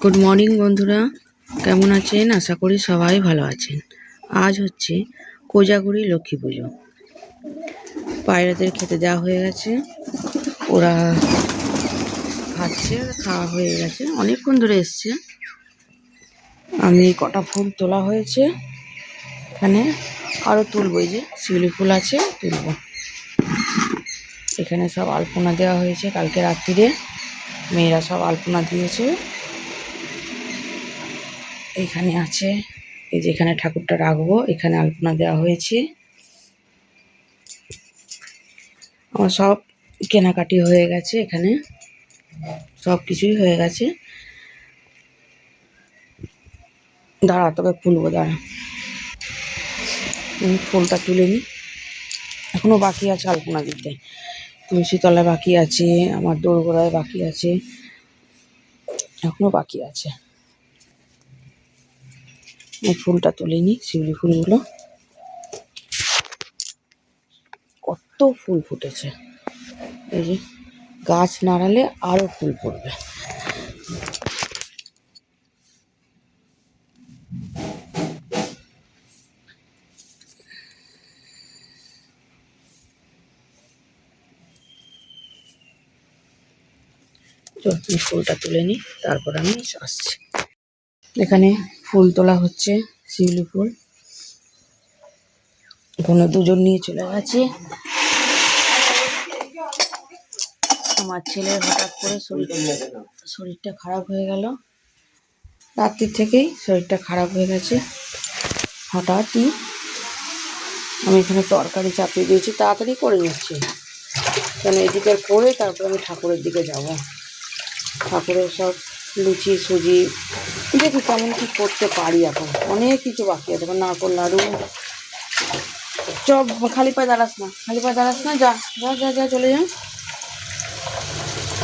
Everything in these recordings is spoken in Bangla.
গুড মর্নিং বন্ধুরা। কেমন আছেন? আশা করি সবাই ভালো আছেন। আজ হচ্ছে কোজাগুড়ি লক্ষ্মী পুজো। পায়রাদের খেতে দেওয়া হয়ে গেছে। ওরা খাচ্ছে, খাওয়া হয়ে গেছে। অনেকক্ষণ ধরে এসছে। আমি কটা ফুল তোলা হয়েছে। এখানে আরও তুলবো, এই যে শিউলি ফুল আছে, তুলবো। এখানে সব আলপনা দেওয়া হয়েছে কালকে রাত্রিরে। মেয়েরা সব আলপনা দিয়েছে। এখানে আছে। এই যে এখানে ঠাকুরটা রাখব, এখানে আলপনা দেওয়া হয়েছে। আমার সব কেনাকাটি হয়ে গেছে এখানে। সব কিছুই হয়ে গেছে। দাঁড়া তবে ফুলবো দাঁড়া। ফুলটা তুলে নিই এখনও বাকি আছে আলপনা দিতে। তুলসীতলায় বাকি আছে, আমার দোরগোড়ায় বাকি আছে। এখনও বাকি আছে। ফুলটা তুলে নিই শিউলি ফুলগুলো। কত ফুল ফুটেছে। এই যে গাছ নাড়ালে আরও ফুল ফুটবে। ফুলটা তুলে নিই তারপর আমি আসছি। এখানে ফুল তোলা হচ্ছে, শিউলি ফুল। এখানে দুজন নিয়ে চলে গেছে। আমার ছেলের হঠাৎ করে শরীর শরীরটা খারাপ হয়ে গেল। রাত্রির থেকেই শরীরটা খারাপ হয়ে গেছে। হঠাৎই আমি এখানে তরকারি চাপিয়ে দিয়েছি, তাড়াতাড়ি করে নিচ্ছি। কেন এদিকে করে তারপরে আমি ঠাকুরের দিকে যাব। ঠাকুরের সব লুচি, সুজি। দেখি কেমন কি করতে পারি এখন। অনেক কিছু বাকি আছে এখন নারকল নাড়ু চপ, খালি পায়ে দাঁড়াস না, খালি পায়ে দাঁড়াস না, যা যা যা যা, চলে যা।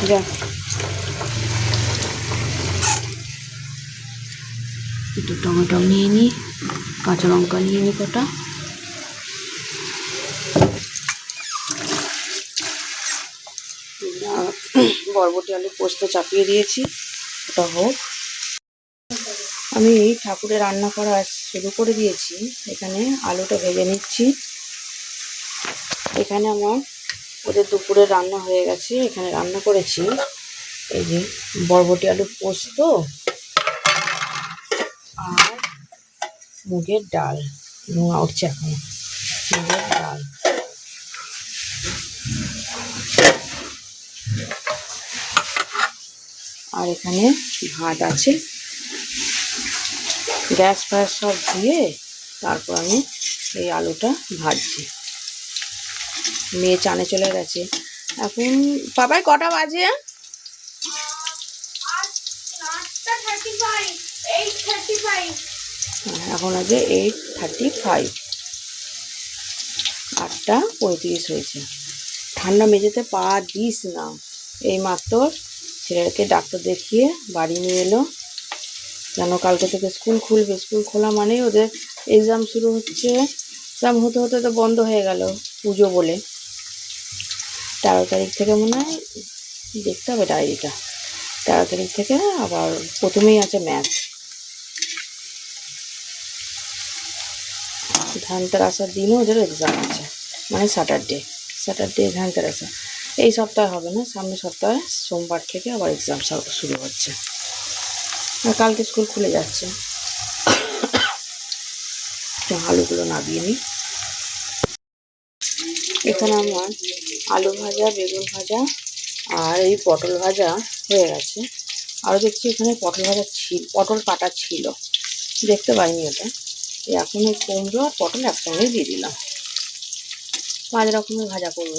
যা। একটু টমেটো নিয়ে নিই কাঁচা লঙ্কা নিয়ে নিই কটা। বরবটি আলু পোস্ত চাপিয়ে দিয়েছি। ওটা হোক। আমি এই ঠাকুরের রান্না করা শুরু করে দিয়েছি। এখানে আলুটা ভেজে নিচ্ছি। এখানে আমার ওদের দুপুরে রান্না হয়ে গেছে। এখানে রান্না করেছি এই যে বরবটি আলু পোস্ত আর মুগের ডাল। নোয়া উঠছে এখন। মুগের ডাল। আর এখানে ভাত আছে। গ্যাস ফ্যাস সব দিয়ে তারপর আমি এই আলুটা ভাজছি। মেয়ে চানে চলে গেছে। এখন বাবাই কটা বাজে? হ্যাঁ, এখন আছে এইট থার্টি ফাইভ আটটা পঁয়ত্রিশ হয়েছে। ঠান্ডা মেঝেতে পা দিস না। এই মাত্র ছেলেকে ডাক্তার দেখিয়ে বাড়ি নিয়ে এলো। কেন কালকে থেকে স্কুল খুলবে। স্কুল খোলা মানেই ওদের এক্সাম শুরু হচ্ছে। এক্সাম হতে হতে তো বন্ধ হয়ে গেল পুজো বলে। তেরো তারিখ থেকে মনে হয় দেখতে হবে ডায়েরিটা। তেরো তারিখ থেকে আবার প্রথমেই আছে ম্যাথ ধানতেরাসার দিনও ওদের এক্সাম আছে। মানে স্যাটারডে স্যাটারডে ধানতেরাসা এই সপ্তাহে হবে না, সামনের সপ্তাহে। সোমবার থেকে আবার এক্সাম শুরু হচ্ছে। কালকে স্কুল খুলে যাচ্ছে। আলুগুলো নামিয়ে নিই। এখানে আমার আলু ভাজা, বেগুন ভাজা আর এই পটল ভাজা হয়ে গেছে। আরও দেখছি এখানে পটল ভাজা ছিল পটল কাটা ছিল। দেখতে পাইনি ওটা। এখন এই কুমড়ো আর পটল একসঙ্গেই দিয়ে দিলাম। পাঁচ রকমের ভাজা করব।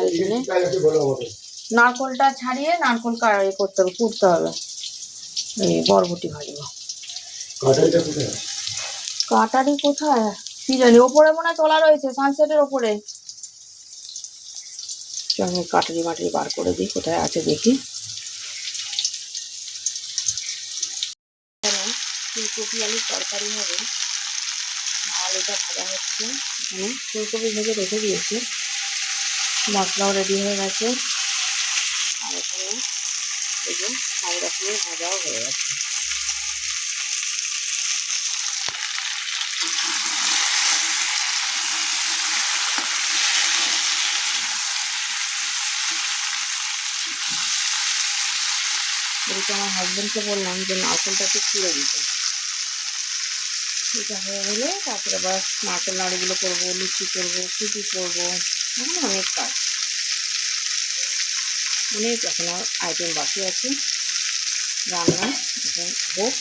এখানে? নারকলটা ছাড়িয়ে নারকল কা- এ করতে হবে কুটতে হবে। এই বরবটি ভাজবো। কাটারি কোথায়? কি জানি ওপরে মনে হয় তোলা রয়েছে সানসেটের ওপরে। আমি কাটারি মাটারি বার করে দিই কোথায় আছে দেখি। ফুলকপি আলুর তরকারি হবে। আলুটা ভাজা হচ্ছে। এখানে ফুলকপি ভেজে রেখে দিয়েছি। মশলাও রেডি হয়ে গেছে। আর এখানে এই যে সব রকমের ভাজাও হয়ে গেছে। এদিকে আমার হাজবেন্ডকে বললাম যে নারকেলটাকে ছুঁড়ে দিতে। এটা হয়ে গেলে তারপরে আবার নারকেল নাড়ুগুলো করব, লুচি করব সুজি করব। মানে অনেক কাজ অনেক এখন আইটেম বাকি আছে, রান্না এখন হোক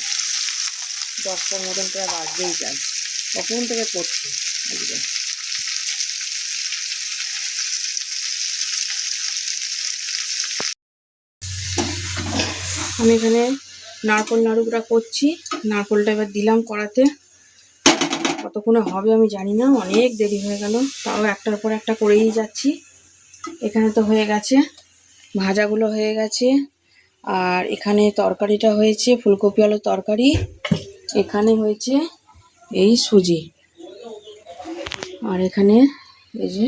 দশটার মতন প্রায় বাজতেই যায়। কখন থেকে করছি? আজকে আমি এখানে নারকল নাড়ুটা করছি। নারকলটা এবার দিলাম কড়াতে। কতক্ষণে হবে আমি জানি না, অনেক দেরি হয়ে গেল। তাও একটার পর একটা করেই যাচ্ছি। এখানে তো হয়ে গেছে, ভাজাগুলো হয়ে গেছে। আর এখানে তরকারিটা হয়েছে, ফুলকপি আলুর তরকারি। এখানে হয়েছে এই সুজি। আর এখানে এই যে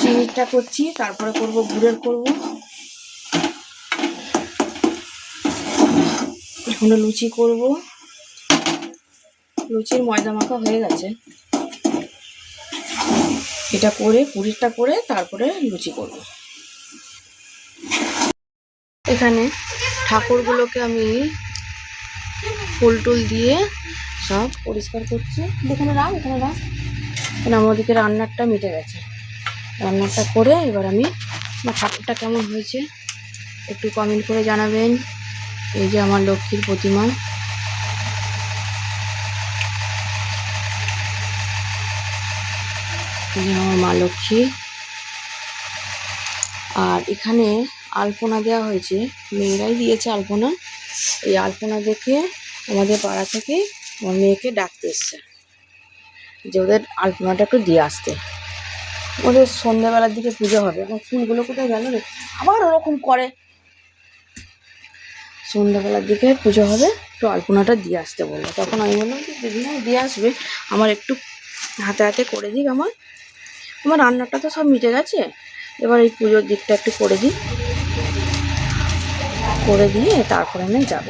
চিনিটা করছি, তারপরে করব, গুড়ের করব। এখনও লুচি করব। লুচির ময়দা মাখা হয়ে গেছে। এটা করে, পুরিটা করে, তারপরে লুচি করব। এখানে ঠাকুরগুলোকে আমি ফুল টুল দিয়ে সব পরিষ্কার করছি। এখানে রাখ এখানে রাখ। আমার ওদিকে রান্নারটা মিটে গেছে। রান্নাটা করে এবার আমি আমার ঠাকুরটা কেমন হয়েছে একটু কমেন্ট করে জানাবেন। এই যে আমার লক্ষ্মীর প্রতিমা। যে আমার মা লক্ষ্মী। আর এখানে আলপনা দেওয়া হয়েছে। মেয়েরাই দিয়েছে আলপনা। এই আলপনা দেখে আমাদের পাড়া থেকে আমার মেয়েকে ডাকতে এসছে যে ওদের আলপনাটা একটু দিয়ে আসতে। ওদের সন্ধ্যাবেলার দিকে পুজো হবে। এবং ফুলগুলো কোথায় গেল রে? আবার ওরকম করে। সন্ধ্যাবেলার দিকে পুজো হবে একটু আলপনাটা দিয়ে আসতে বলল। তখন আমি বললাম যে, দিদি না দিয়ে আসবে। আমার একটু হাতে হাতে করে দিক আমার। আমার রান্নাটা তো সব মিটে গেছে। এবার এই পুজোর দিকটা একটু করে দিই। করে দিয়ে তারপরে আমি যাব।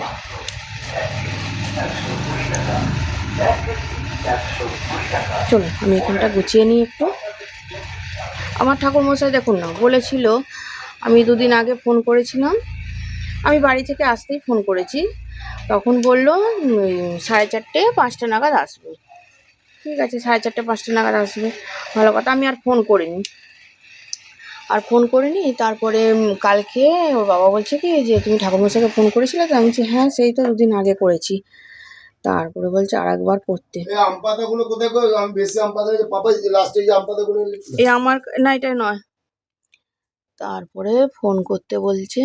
চলো আমি এখানটা গুছিয়ে নিই একটু। আমার ঠাকুরমশাই দেখুন না, বলেছিল, আমি দুদিন আগে ফোন করেছিলাম। আমি বাড়ি থেকে আসতেই ফোন করেছি। তখন বলল সাড়ে চারটে পাঁচটা নাগাদ আসবে। ঠিক আছে সাড়ে চারটে পাঁচটা নাগাদ আসবে। ভালো কথা আমি আর ফোন করিনি। আর ফোন করিনি তারপরে কালকে ওর বাবা বলছে কি যে তুমি ঠাকুরমশাইকে ফোন করেছিলে তো? আমি বলছি হ্যাঁ সেই তো দুদিন আগে করেছি। তারপরে বলছে আর একবার পড়তে এই আমার না এটাই নয়। তারপরে ফোন করতে বলছে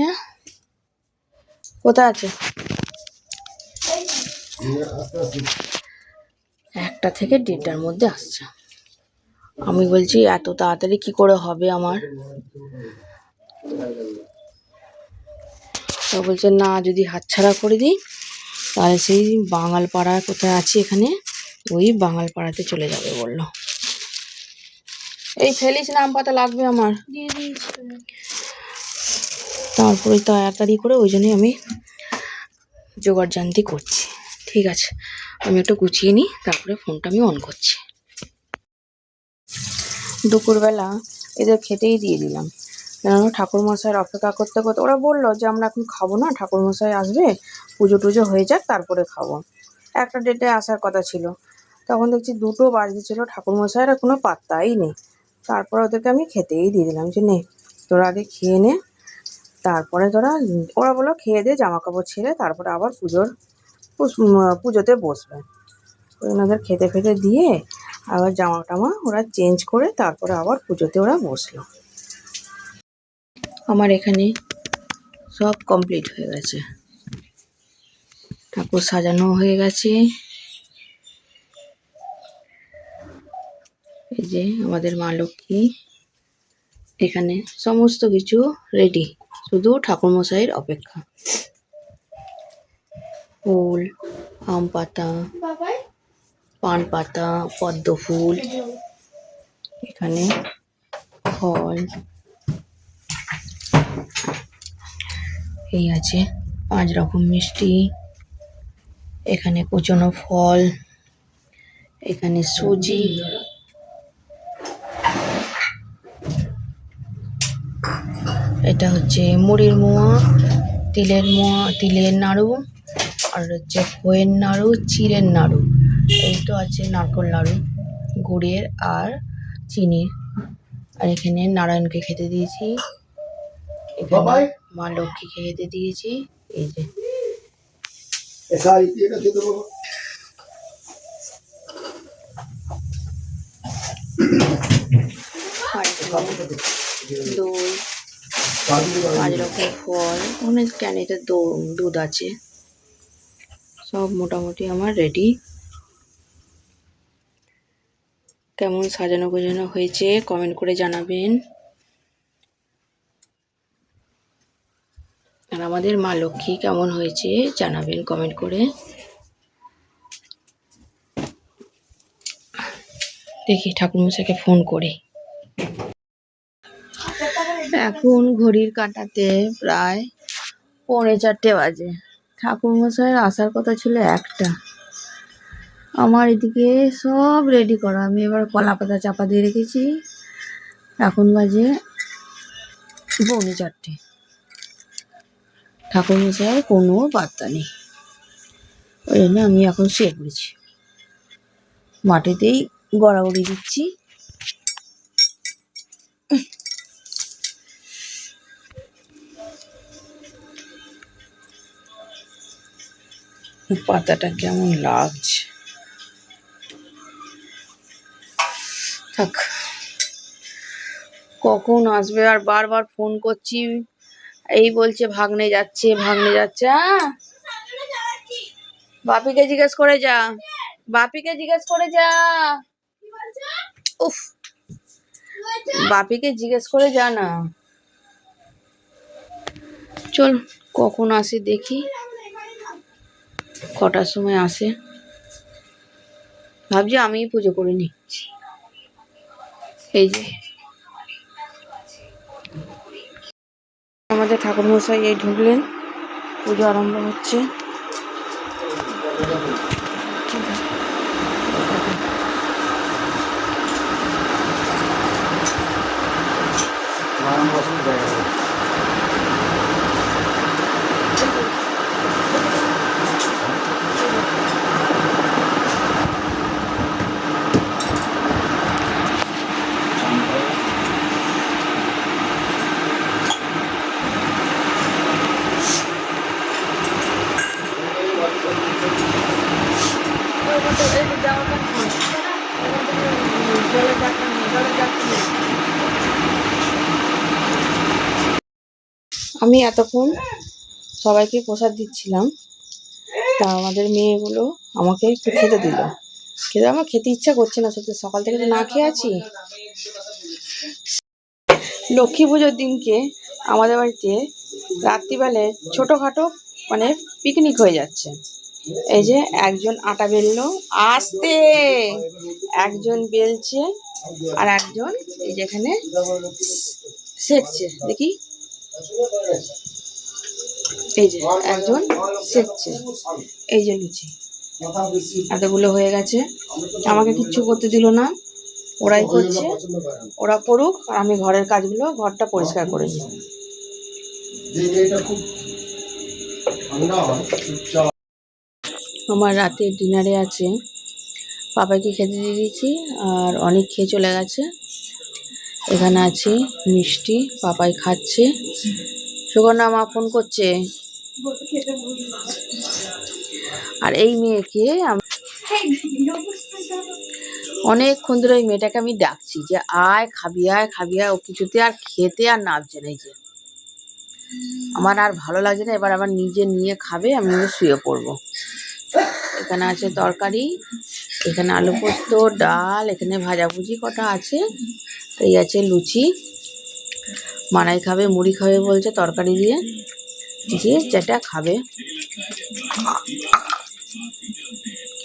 কোথায় আছে? একটা থেকে দেড়টার মধ্যে আসছে। আমি বলছি এত তাড়াতাড়ি কি করে হবে আমার? তো বলছে না যদি হাতছাড়া করে দিই তাহলে সেই বাঙালপাড়া কোথায় আছে এখানে ওই বাঙালপাড়াতে চলে যাবে বলল। এই ফেলিস নাম পাতা লাগবে আমার। তারপরে তাড়াতাড়ি করে ওই জন্যই আমি জোগাড় জানতি করছি। ঠিক আছে। আমি একটু গুছিয়ে নিই, তারপরে ফোনটা আমি অন করছি। দুপুরবেলা এদের খেতেই দিয়ে দিলাম। কেন ঠাকুর মশাইয়ের অপেক্ষা করতে করতে ওরা বলল যে, আমরা এখন খাব না ঠাকুর মশাই আসবে, পুজো টুজো হয়ে যাক, তারপরে খাব। একটা ডেটে আসার কথা ছিল। তখন দেখছি দুটো বাজতে ছিল ঠাকুর মশাইয়ের কোনো পাত্তাই নেই। তারপরে ওদেরকে আমি খেতেই দিয়ে দিলাম যে, নে, তোরা আগে খেয়ে নে, তারপরে তোরা, ওরা বলল খেয়ে দে জামা কাপড় ছেড়ে, তারপরে আবার পুজোর পুজোতে বসবে। ওনাদের খেতে ফেতে দিয়ে আবার জামা টামা ওরা চেঞ্জ করে তারপরে আবার পুজোতে ওরা বসল। আমার এখানে সব কমপ্লিট হয়ে গেছে। ঠাকুর সাজানো হয়ে গেছে। এই যে আমাদের মা লক্ষ্মী এখানে সমস্ত কিছু রেডি শুধু ঠাকুরমশাইয়ের অপেক্ষা। ফুল, আম পাতা, পান পাতা, পদ্ম ফুল, এখানে ফল। এই আছে পাঁচ রকম মিষ্টি। এখানে কুচনো ফল, এখানে সুজি। এটা হচ্ছে মুড়ির মোয়া, তিলের মোয়া, তিলের নাড়ু। আর হচ্ছে খোয়ের নাড়ু চিড়ের নাড়ু। এই তো আছে নারকোল নাড়ু গুড়ের আর চিনির। আর এখানে নারায়ণকে খেতে দিয়েছি। এখানে মা লক্ষ্মীকে খেতে দিয়েছি। এই যে। দই পাঁচ রকম ফল। ওখানে ক্যানেতে দুধ আছে? সব মোটামুটি আমার রেডি কেমন সাজানো গোজানো হয়েছে কমেন্ট করে জানাবেন। আর আমাদের মা লক্ষ্মী কেমন হয়েছে জানাবেন কমেন্ট করে। দেখি ঠাকুরমশাইকে ফোন করে। এখন ঘড়ির কাঁটাতে প্রায় পৌনে চারটে বাজে। ঠাকুরমশাইয়ের আসার কথা ছিল একটা। আমার এদিকে সব রেডি করা। আমি এবার কলা পাতা চাপা দিয়ে রেখেছি। এখন বাজে পৌনে চারটে। ঠাকুরমশাইয়ের কোনো বার্তা নেই। ওই জন্য আমি এখন শুয়ে পড়েছি। মাটিতেই গড়াগড়ি দিচ্ছি। পাতাটা কেমন লাগছে? থাক। কখন আসবে? আর বারবার ফোন করছি। এই বলছে, ভাগ্নে যাচ্ছে ভাগ্নে যাচ্ছে! বাপিকে জিজ্ঞেস করে যা। বাপিকে জিজ্ঞেস করে যা। উফ। বাপিকে জিজ্ঞেস করে যা না। চল, কখন আসে দেখি। কটার সময় আসে? ভাবছি আমিই পুজো করে নি এই যে। আমাদের ঠাকুর মশাই এই ঢুকলেন। পুজো আরম্ভ হচ্ছে। আমি এতক্ষণ সবাইকে প্রসাদ দিচ্ছিলাম। তা আমাদের মেয়েগুলো আমাকে একটু খেতে দিল। খেতে আমার খেতে ইচ্ছা করছে না, সত্যি সকাল থেকে তো না খেয়ে আছি। লক্ষ্মী পুজোর দিনকে আমাদের বাড়িতে রাত্রিবেলায় ছোটোখাটো মানে পিকনিক হয়ে যাচ্ছে। এই যে একজন আটা বেললো, আসতে! একজন বেলছে আর একজন এই যেখানে সেকছে। দেখি এই যে একজন সেকছে এই যে লুচি এতগুলো হয়ে গেছে। আমাকে কিচ্ছু করতে দিল না। ওরাই করছে। ওরা করুক, আর আমি ঘরের কাজগুলো, ঘরটা পরিষ্কার করে নিই। আমার রাতে ডিনারে আছে। পাপাকে খেতে দিয়ে দিয়েছি, আর অনেক খেয়ে চলে গেছে। এখানে আছে, মিষ্টি, পাপাই খাচ্ছে। সুগন্ধা মা ফোন করছে। আর এই মেয়েকে অনেকক্ষণ ধরে ওই মেয়েটাকে আমি ডাকছি যে, আয় খাবি আয় খাবি, আয়, ও কিছুতে আর খেতে আর নামছে না যে। আমার আর ভালো লাগছে না, এবার আবার নিজে নিয়ে খাবে, আমি শুয়ে পড়ব। এখানে আছে তরকারি এখানে আলু পোস্ত, ডাল, এখানে ভাজাভুজি কটা আছে। এই আছে লুচি। মানাই খাবে, মুড়ি খাবে বলছে তরকারি দিয়ে। দিয়ে যেটা খাবে।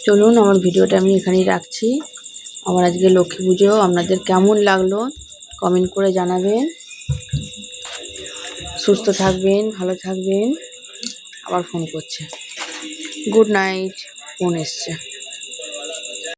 চলুন, আমার ভিডিওটা আমি এখানেই রাখছি। আমার আজকে লক্ষ্মী পুজো, আপনাদের কেমন লাগল কমেন্ট করে জানাবেন। সুস্থ থাকবেন, ভালো থাকবেন। আবার ফোন করছে। গুড নাইট, ফোন এসছে।